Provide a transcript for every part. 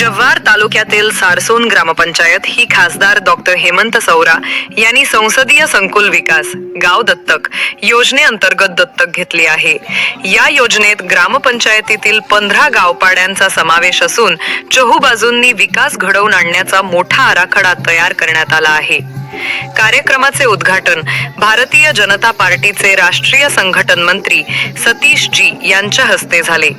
जव्हार तालुक्यातील सारसोन ग्रामपंचायत ही खासदार डॉक्टर हेमंत सौरा यांनी संसदीय संकुल विकास गाव दत्तक योजनेअंतर्गत दत्तक घेतली आहे. या योजनेत ग्रामपंचायतीतील पंधरा गावपाड्यांचा समावेश असून चहूबाजूंनी विकास घडवून आणण्याचा मोठा आराखडा तयार करण्यात आला आहे. कार्यक्रमाचे उद्घाटन भारतीय जनता पार्टीचे राष्ट्रीय संघटन मंत्री सतीश जी यांच्या हस्ते झाले.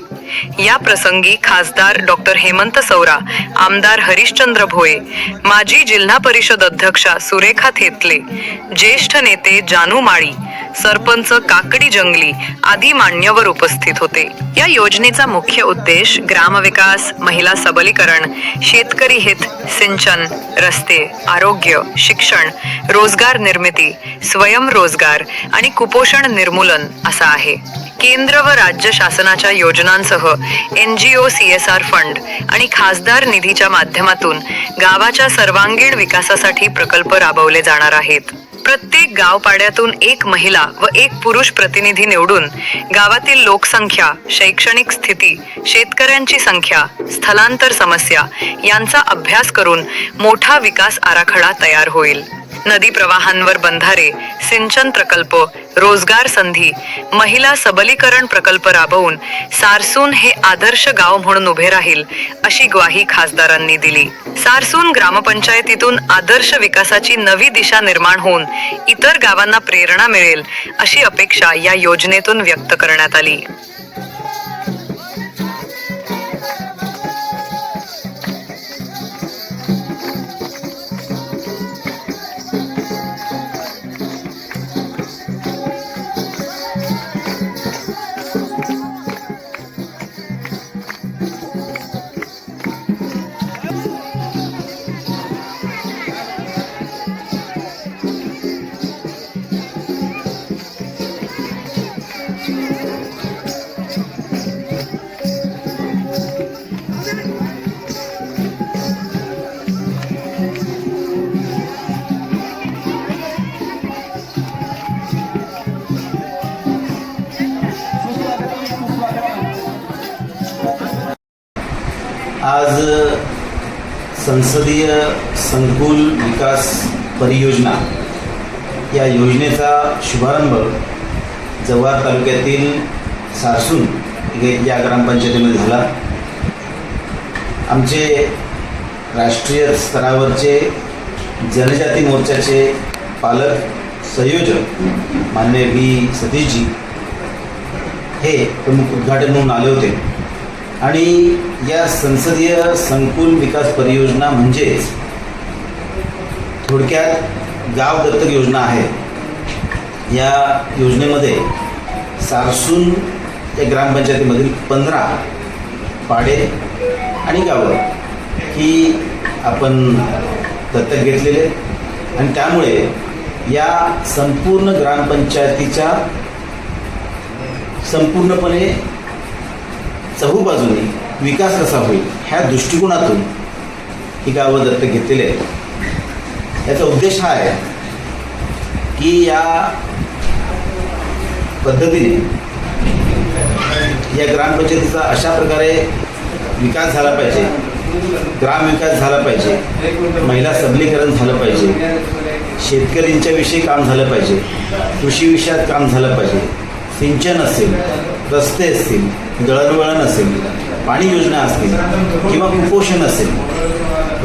या प्रसंगी खासदार डॉक्टर हेमंत सौरा आमदार हरिश्चंद्र भोये माजी जिल्हा परिषद अध्यक्षा सुरेखा थेतले ज्येष्ठ नेते जानू माळी सरपंच काकडी जंगली आदी मान्यवर उपस्थित होते. या योजनेचा मुख्य उद्देश ग्रामविकास महिला सबलीकरण शेतकरी हित सिंचन रस्ते आरोग्य शिक्षण रोजगार निर्मिती स्वयंरोजगार आणि कुपोषण निर्मूलन असा आहे. केंद्र व राज्य शासनाच्या योजनांसह N G O C S R fund आणि खासदार निधीच्या माध्यमातून गावाच्या सर्वांगीण विकासासाठी प्रकल्प राबवले जाणार आहेत. प्रत्येक गावपाड्यातून एक महिला व एक पुरुष प्रतिनिधी निवडून गावातील लोकसंख्या शैक्षणिक स्थिती शेतकऱ्यांची संख्या स्थलांतर समस्या यांचा अभ्यास करून मोठा विकास आराखडा तयार होईल. नदी प्रवाहांवर बंधारे सिंचन प्रकल्प रोजगार संधी महिला सबलीकरण प्रकल्प राबवून सारसून हे आदर्श गाव म्हणून उभे राहील अशी ग्वाही खासदारांनी दिली. सारसून ग्रामपंचायतीतून आदर्श विकासाची नवी दिशा निर्माण होऊन इतर गावांना प्रेरणा मिळेल अशी अपेक्षा या योजनेतून व्यक्त करण्यात आली. आज संसदीय संकुल विकास परियोजना या योजनेचा शुभारंभ जव्हार तालुक्यातील सारसून या ग्रामपंचायतीमध्ये झाला. आमचे राष्ट्रीय स्तरावरचे जनजाती मोर्चाचे पालक संयोजक मान्य व्ही. सतीशजी हे प्रमुख उद्घाटन म्हणून आले होते. आणि या संसदीय संकुल विकास परियोजना म्हणजेच थोडक्यात गाव दत्तक योजना आहे. या योजनेमध्ये सारसून या ग्रामपंचायतीमधील पंधरा पाडे आणि गावं ही आपण दत्तक घेतलेले आणि त्यामुळे या संपूर्ण ग्रामपंचायतीच्या संपूर्णपणे चहूबाजूने विकास कसा होईल ह्या दृष्टिकोनातून ही गावं दत्तक घेतलेली आहेत. याचा उद्देश हा आहे की या पद्धतीने या ग्रामपंचायतीचा अशा प्रकारे विकास झाला पाहिजे ग्रामविकास झाला पाहिजे महिला सबलीकरण झालं पाहिजे शेतकऱ्यांच्या विषयी काम झालं पाहिजे कृषी विषयात काम झालं पाहिजे सिंचन असेल रस्ते असतील दळणवळण असेल पाणी योजना असतील किंवा कुपोषण असेल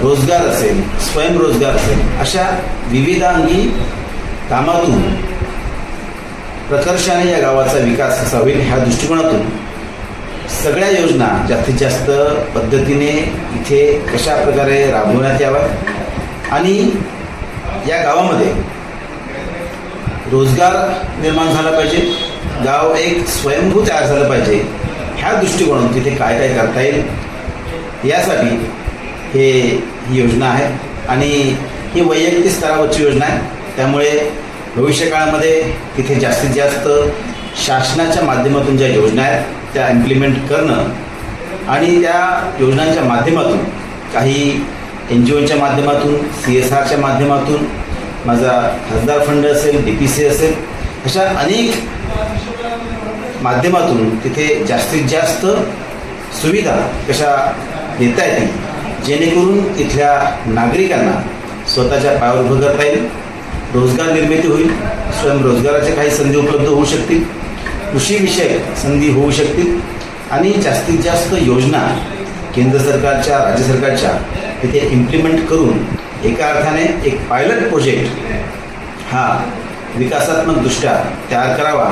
रोजगार असेल स्वयंरोजगार असेल अशा विविधांगी कामातून प्रकर्षाने या गावाचा विकास कसा होईल ह्या दृष्टिकोनातून सगळ्या योजना जास्तीत जास्त पद्धतीने इथे कशा प्रकारे राबवण्यात याव्यात आणि या गावामध्ये रोजगार निर्माण झाला पाहिजे. गाव एक स्वयंभू तयार झालं पाहिजे. ह्या दृष्टिकोनातून तिथे काय काय करता येईल यासाठी हे ही योजना आहे. आणि ही वैयक्तिक स्तरावरची योजना आहे. त्यामुळे भविष्यकाळामध्ये तिथे जास्तीत जास्त शासनाच्या माध्यमातून ज्या योजना आहेत त्या इम्प्लिमेंट करणं आणि त्या योजनांच्या माध्यमातून काही एन जी ओच्या माध्यमातून सी एस आरच्या माध्यमातून माझा खासदार फंड असेल डी पी सी असेल अशा अनेक माध्यमातून तिथे जास्तीत जास्त सुविधा कशा देता येतील जेणेकरून इथल्या नागरिकांना स्वतःच्या पायावर उभं करता येईल रोजगार निर्मिती होईल स्वयंरोजगाराच्या काही संधी उपलब्ध होऊ शकतील कृषीविषयक संधी होऊ शकतील आणि जास्तीत जास्त योजना केंद्र सरकारच्या राज्य सरकारच्या तिथे इम्प्लिमेंट करून एका अर्थाने एक पायलट प्रोजेक्ट हा विकासात्मकदृष्ट्या तयार करावा.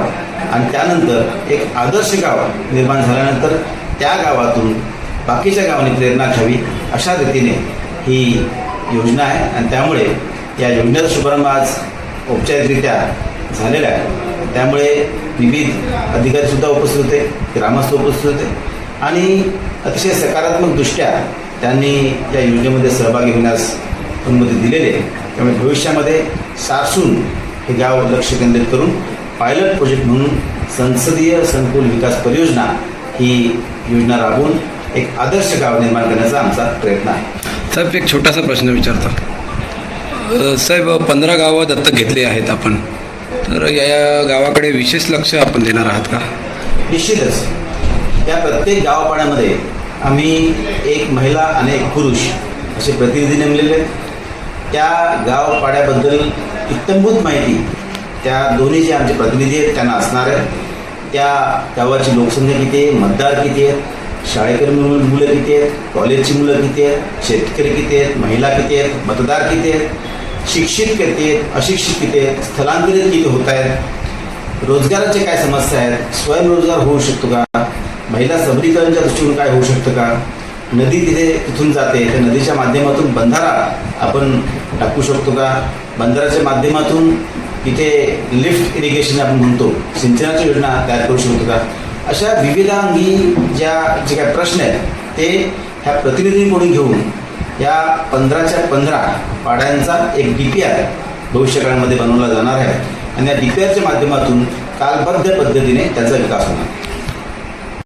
आणि त्यानंतर एक आदर्श गाव निर्माण झाल्यानंतर त्या गावातून बाकीच्या गावांनी प्रेरणा घ्यावी अशा रीतीने ही योजना आहे. आणि त्यामुळे या योजनेचा शुभारंभ आज औपचारिकरित्या झालेला आहे. त्यामुळे विविध अधिकारीसुद्धा उपस्थित होते ग्रामस्थ उपस्थित होते. आणि अतिशय सकारात्मकदृष्ट्या त्यांनी या योजनेमध्ये सहभागी होण्यास अनुमती दिलेली आहे. त्यामुळे भविष्यामध्ये सारसून हे गाव लक्ष केंद्रित करून पायलट प्रोजेक्ट म्हणून संसदीय संकुल विकास परियोजना ही योजना राबवून एक आदर्श गाव निर्माण करण्याचा आमचा प्रयत्न आहे. साहेब एक छोटासा प्रश्न विचारतो. साहेब पंधरा गावं दत्तक घेतली आहेत आपण. तर या या गावाकडे विशेष लक्ष आपण देणार आहात का? निश्चितच. या प्रत्येक गावपाड्यामध्ये आम्ही एक महिला आणि एक पुरुष असे प्रतिनिधी नेमलेले आहेत. त्या गावपाड्याबद्दल इत्तंभूत माहिती. त्या दोन्ही जे आमचे प्रतिनिधी आहेत त्यांना असणार आहे त्या गावाची लोकसंख्या किती आहे मतदार किती आहेत शाळेकरी मुलं मुलं किती आहेत कॉलेजची मुलं किती आहेत शेतकरी किती आहेत महिला किती आहेत मतदार किती आहेत शिक्षित किती आहेत अशिक्षित किती आहेत स्थलांतरित किती होत आहेत रोजगाराचे काय समस्या आहेत स्वयंरोजगार होऊ शकतो का महिला सबलीकरणच्या दृष्टीने काय होऊ शकतं का नदी तिथे तिथून जाते. त्या नदीच्या माध्यमातून बंधारा आपण टाकू शकतो का? बंधाराच्या माध्यमातून तिथे लिफ्ट इरिगेशन आपण म्हणतो. सिंचनाची योजना तयार करू शकतो का? अशा विविधांगी ज्या जे काय प्रश्न आहेत ते ह्या प्रतिनिधींकडून घेऊन या पंधराच्या पंधरा पाड्यांचा एक डी पी आर भविष्यकाळामध्ये बनवला जाणार आहे. आणि या डी पी आरच्या माध्यमातून कालबद्ध पद्धतीने त्याचा विकास होणार.